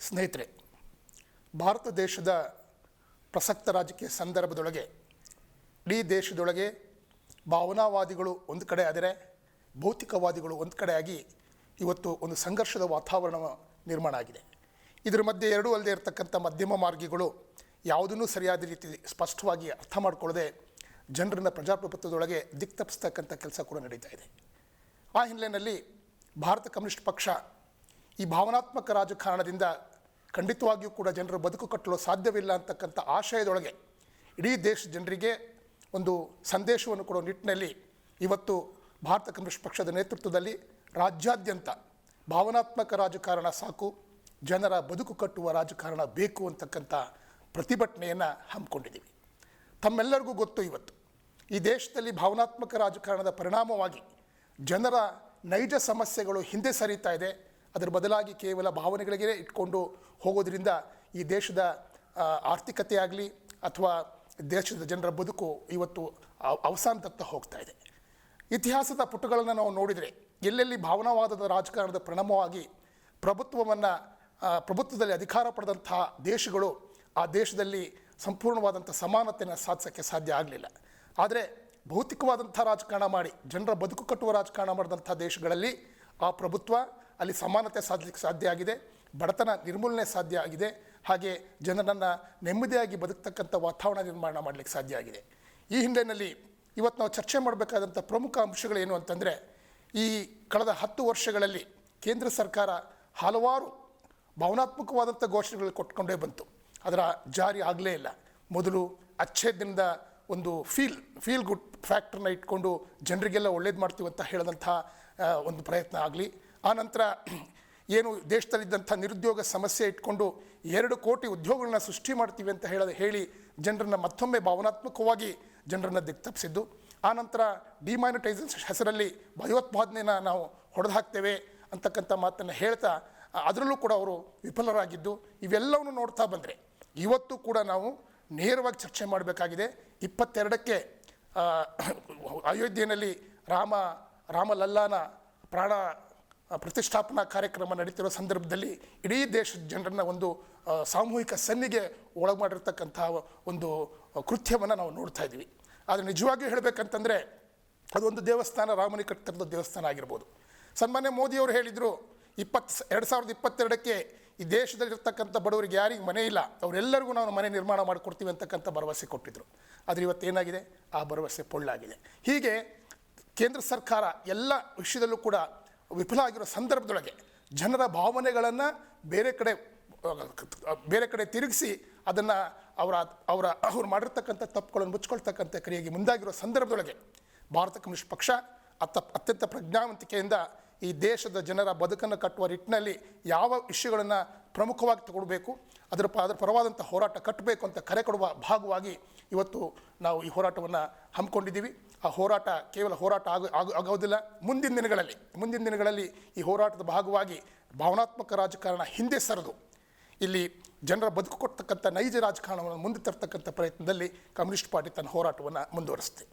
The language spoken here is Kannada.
ಸ್ನೇಹಿತರೆ, ಭಾರತ ದೇಶದ ಪ್ರಸಕ್ತ ರಾಜಕೀಯ ಸಂದರ್ಭದೊಳಗೆ, ಇಡೀ ದೇಶದೊಳಗೆ ಭಾವನಾವಾದಿಗಳು ಒಂದು ಕಡೆ ಆದರೆ, ಭೌತಿಕವಾದಿಗಳು ಒಂದು ಕಡೆ ಆಗಿ ಇವತ್ತು ಒಂದು ಸಂಘರ್ಷದ ವಾತಾವರಣ ನಿರ್ಮಾಣ ಆಗಿದೆ. ಇದರ ಮಧ್ಯೆ ಎರಡೂ ಅಲ್ಲದೆ ಇರತಕ್ಕಂಥ ಮಧ್ಯಮ ಮಾರ್ಗಿಗಳು ಯಾವುದನ್ನೂ ಸರಿಯಾದ ರೀತಿ ಸ್ಪಷ್ಟವಾಗಿ ಅರ್ಥ ಮಾಡಿಕೊಳ್ಳದೆ ಜನರನ್ನು ಪ್ರಜಾಪ್ರಭುತ್ವದೊಳಗೆ ದಿಕ್ತಪ್ಪಿಸ್ತಕ್ಕಂಥ ಕೆಲಸ ಕೂಡ ನಡೀತಾ ಇದೆ. ಆ ಹಿನ್ನೆಲೆಯಲ್ಲಿ ಭಾರತ ಕಮ್ಯುನಿಸ್ಟ್ ಪಕ್ಷ ಈ ಭಾವನಾತ್ಮಕ ರಾಜಕಾರಣದಿಂದ ಖಂಡಿತವಾಗಿಯೂ ಕೂಡ ಜನರು ಬದುಕು ಕಟ್ಟಲು ಸಾಧ್ಯವಿಲ್ಲ ಅಂತಕ್ಕಂಥ ಆಶಯದೊಳಗೆ ಇಡೀ ದೇಶ ಜನರಿಗೆ ಒಂದು ಸಂದೇಶವನ್ನು ಕೊಡುವ ನಿಟ್ಟಿನಲ್ಲಿ ಇವತ್ತು ಭಾರತ ಕಮ್ಯುನಿಸ್ಟ್ ಪಕ್ಷದ ನೇತೃತ್ವದಲ್ಲಿ ರಾಜ್ಯಾದ್ಯಂತ ಭಾವನಾತ್ಮಕ ರಾಜಕಾರಣ ಸಾಕು, ಜನರ ಬದುಕು ಕಟ್ಟುವ ರಾಜಕಾರಣ ಬೇಕು ಅಂತಕ್ಕಂಥ ಪ್ರತಿಭಟನೆಯನ್ನು ಹಮ್ಮಿಕೊಂಡಿದ್ದೀವಿ. ತಮ್ಮೆಲ್ಲರಿಗೂ ಗೊತ್ತು ಇವತ್ತು, ಈ ದೇಶದಲ್ಲಿ ಭಾವನಾತ್ಮಕ ರಾಜಕಾರಣದ ಪರಿಣಾಮವಾಗಿ ಜನರ ನೈಜ ಸಮಸ್ಯೆಗಳು ಹಿಂದೆ ಸರಿತಾ ಇದೆ ಅದರ ಬದಲಾಗಿ ಕೇವಲ ಭಾವನೆಗಳಿಗೆ ಇಟ್ಕೊಂಡು ಹೋಗೋದ್ರಿಂದ ಈ ದೇಶದ ಆರ್ಥಿಕತೆ ಆಗಲಿ ಅಥವಾ ದೇಶದ ಜನರ ಬದುಕು ಇವತ್ತು ಅವ- ಅವಸಾನದತ್ತ ಹೋಗ್ತಾ ಇದೆ. ಇತಿಹಾಸದ ಪುಟಗಳನ್ನು ನಾವು ನೋಡಿದರೆ ಎಲ್ಲೆಲ್ಲಿ ಭಾವನಾವಾದದ ರಾಜಕಾರಣದ ಪರಿಣಾಮವಾಗಿ ಪ್ರಭುತ್ವವನ್ನು ಪ್ರಭುತ್ವದಲ್ಲಿ ಅಧಿಕಾರ ಪಡೆದಂತಹ ದೇಶಗಳು ಆ ದೇಶದಲ್ಲಿ ಸಂಪೂರ್ಣವಾದಂಥ ಸಮಾನತೆಯನ್ನು ಸಾಧಿಸೋಕ್ಕೆ ಸಾಧ್ಯ ಆಗಲಿಲ್ಲ. ಆದರೆ ಭೌತಿಕವಾದಂಥ ರಾಜಕಾರಣ ಮಾಡಿ, ಜನರ ಬದುಕು ಕಟ್ಟುವ ರಾಜಕಾರಣ ಮಾಡಿದಂಥ ದೇಶಗಳಲ್ಲಿ ಆ ಪ್ರಭುತ್ವ ಅಲ್ಲಿ ಸಮಾನತೆ ಸಾಧಿಸಲಿಕ್ಕೆ ಸಾಧ್ಯ ಆಗಿದೆ, ಬಡತನ ನಿರ್ಮೂಲನೆ ಸಾಧ್ಯ ಆಗಿದೆ, ಹಾಗೆ ಜನರನ್ನು ನೆಮ್ಮದಿಯಾಗಿ ಬದುಕ್ತಕ್ಕಂಥ ವಾತಾವರಣ ನಿರ್ಮಾಣ ಮಾಡಲಿಕ್ಕೆ ಸಾಧ್ಯ ಆಗಿದೆ. ಈ ಹಿನ್ನೆಲೆಯಲ್ಲಿ ಇವತ್ತು ನಾವು ಚರ್ಚೆ ಮಾಡಬೇಕಾದಂಥ ಪ್ರಮುಖ ಅಂಶಗಳೇನು ಅಂತಂದರೆ, ಈ ಕಳೆದ ಹತ್ತು ವರ್ಷಗಳಲ್ಲಿ ಕೇಂದ್ರ ಸರ್ಕಾರ ಹಲವಾರು ಭಾವನಾತ್ಮಕವಾದಂಥ ಘೋಷಣೆಗಳು ಕೊಟ್ಕೊಂಡೇ ಬಂತು. ಅದರ ಜಾರಿ ಆಗಲೇ ಇಲ್ಲ. ಮೊದಲು ಅಚ್ಛೇದ್ಯದಿಂದ ಒಂದು ಫೀಲ್ ಫೀಲ್ ಗುಡ್ ಫ್ಯಾಕ್ಟ್ರನ್ನ ಇಟ್ಕೊಂಡು ಜನರಿಗೆಲ್ಲ ಒಳ್ಳೇದು ಮಾಡ್ತೀವಿ ಅಂತ ಹೇಳಿದಂಥ ಒಂದು ಪ್ರಯತ್ನ ಆಗಲಿ ಆನಂತರ ಏನು ದೇಶದಲ್ಲಿದ್ದಂಥ ನಿರುದ್ಯೋಗ ಸಮಸ್ಯೆ ಇಟ್ಕೊಂಡು ಎರಡು ಕೋಟಿ ಉದ್ಯೋಗಗಳನ್ನ ಸೃಷ್ಟಿ ಮಾಡ್ತೀವಿ ಅಂತ ಹೇಳೋದು ಹೇಳಿ ಜನರನ್ನು ಮತ್ತೊಮ್ಮೆ ಭಾವನಾತ್ಮಕವಾಗಿ ಜನರನ್ನು ದಿಕ್ತಪ್ಪಿಸಿದ್ದು ಆನಂತರ ಡಿಮಾನಿಟೈಸೇಷನ್ ಹೆಸರಲ್ಲಿ ಭಯೋತ್ಪಾದನೆನ ನಾವು ಹೊಡೆದು ಹಾಕ್ತೇವೆ ಅಂತಕ್ಕಂಥ ಮಾತನ್ನು ಹೇಳ್ತಾ, ಅದರಲ್ಲೂ ಕೂಡ ಅವರು ವಿಫಲರಾಗಿದ್ದು. ಇವೆಲ್ಲವನ್ನು ನೋಡ್ತಾ ಬಂದರೆ ಇವತ್ತು ಕೂಡ ನಾವು ನೇರವಾಗಿ ಚರ್ಚೆ ಮಾಡಬೇಕಾಗಿದೆ. ಇಪ್ಪತ್ತೆರಡಕ್ಕೆ ಅಯೋಧ್ಯೆಯಲ್ಲಿ ರಾಮ ರಾಮಲಲ್ಲಾನ ಪ್ರಾಣ ಪ್ರತಿಷ್ಠಾಪನಾ ಕಾರ್ಯಕ್ರಮ ನಡೀತಿರೋ ಸಂದರ್ಭದಲ್ಲಿ ಇಡೀ ದೇಶದ ಜನರನ್ನ ಒಂದು ಸಾಮೂಹಿಕ ಸನ್ನಿಗೆ ಒಳಗೆ ಮಾಡಿರ್ತಕ್ಕಂಥ ಒಂದು ಕೃತ್ಯವನ್ನು ನಾವು ನೋಡ್ತಾ ಇದ್ದೀವಿ. ಆದರೆ ನಿಜವಾಗಿಯೂ ಹೇಳಬೇಕಂತಂದರೆ ಅದೊಂದು ದೇವಸ್ಥಾನ, ರಾಮನಿ ಕಟ್ಟಿದ ದೇವಸ್ಥಾನ ಆಗಿರ್ಬೋದು. ಸನ್ಮಾನ್ಯ ಮೋದಿಯವರು ಹೇಳಿದರು ಇಪ್ಪತ್ತು ಎರಡು ಸಾವಿರದ ಇಪ್ಪತ್ತೆರಡಕ್ಕೆ ಈ ದೇಶದಲ್ಲಿರ್ತಕ್ಕಂಥ ಬಡವರಿಗೆ ಯಾರಿಗೆ ಮನೆ ಇಲ್ಲ, ಅವರೆಲ್ಲರಿಗೂ ನಾವು ಮನೆ ನಿರ್ಮಾಣ ಮಾಡಿಕೊಡ್ತೀವಿ ಅಂತಕ್ಕಂಥ ಭರವಸೆ ಕೊಟ್ಟಿದ್ದರು ಆದರೆ ಇವತ್ತೇನಾಗಿದೆ ಆ ಭರವಸೆ ಪೊಳ್ಳಾಗಿದೆ. ಹೀಗೆ ಕೇಂದ್ರ ಸರ್ಕಾರ ಎಲ್ಲ ವಿಷಯದಲ್ಲೂ ಕೂಡ ವಿಫಲ ಆಗಿರೋ ಸಂದರ್ಭದೊಳಗೆ ಜನರ ಭಾವನೆಗಳನ್ನು ಬೇರೆ ಕಡೆ ಬೇರೆ ಕಡೆ ತಿರುಗಿಸಿ ಅದನ್ನು ಅವರ ಅವರ, ಅವ್ರು ಮಾಡಿರ್ತಕ್ಕಂಥ ತಪ್ಪುಗಳನ್ನು ಮುಚ್ಕೊಳ್ತಕ್ಕಂಥ ಕ್ರಿಯೆಗೆ ಮುಂದಾಗಿರೋ ಸಂದರ್ಭದೊಳಗೆ ಭಾರತ ಕಮ್ಯುನಿಸ್ಟ್ ಪಕ್ಷ ಅತ್ತ, ಅತ್ಯಂತ ಪ್ರಜ್ಞಾವಂತಿಕೆಯಿಂದ ಈ ದೇಶದ ಜನರ ಬದುಕನ್ನು ಕಟ್ಟುವ ನಿಟ್ಟಿನಲ್ಲಿ ಯಾವ ವಿಷಯಗಳನ್ನು ಪ್ರಮುಖವಾಗಿ ತಗೊಳ್ಬೇಕು, ಅದರ ಪ, ಅದರ ಪರವಾದಂಥ ಹೋರಾಟ ಕಟ್ಟಬೇಕು ಅಂತ ಕರೆ ಕೊಡುವ ಭಾಗವಾಗಿ ಇವತ್ತು ನಾವು ಈ ಹೋರಾಟವನ್ನು ಹಮ್ಮಿಕೊಂಡಿದ್ದೀವಿ. ಆ ಹೋರಾಟ ಕೇವಲ ಹೋರಾಟ ಆಗ ಆಗ ಆಗೋದಿಲ್ಲ ಮುಂದಿನ ದಿನಗಳಲ್ಲಿ ಮುಂದಿನ ದಿನಗಳಲ್ಲಿ ಈ ಹೋರಾಟದ ಭಾಗವಾಗಿ ಭಾವನಾತ್ಮಕ ರಾಜಕಾರಣ ಹಿಂದೆ ಸರಿದು. ಇಲ್ಲಿ ಜನರ ಬದುಕು ಕೊಡ್ತಕ್ಕಂಥ ನೈಜ ರಾಜಕಾರಣವನ್ನು ಮುಂದೆ ತರ್ತಕ್ಕಂಥ ಪ್ರಯತ್ನದಲ್ಲಿ ಕಮ್ಯುನಿಸ್ಟ್ ಪಾರ್ಟಿ ತನ್ನ ಹೋರಾಟವನ್ನು ಮುಂದುವರಿಸುತ್ತೆ.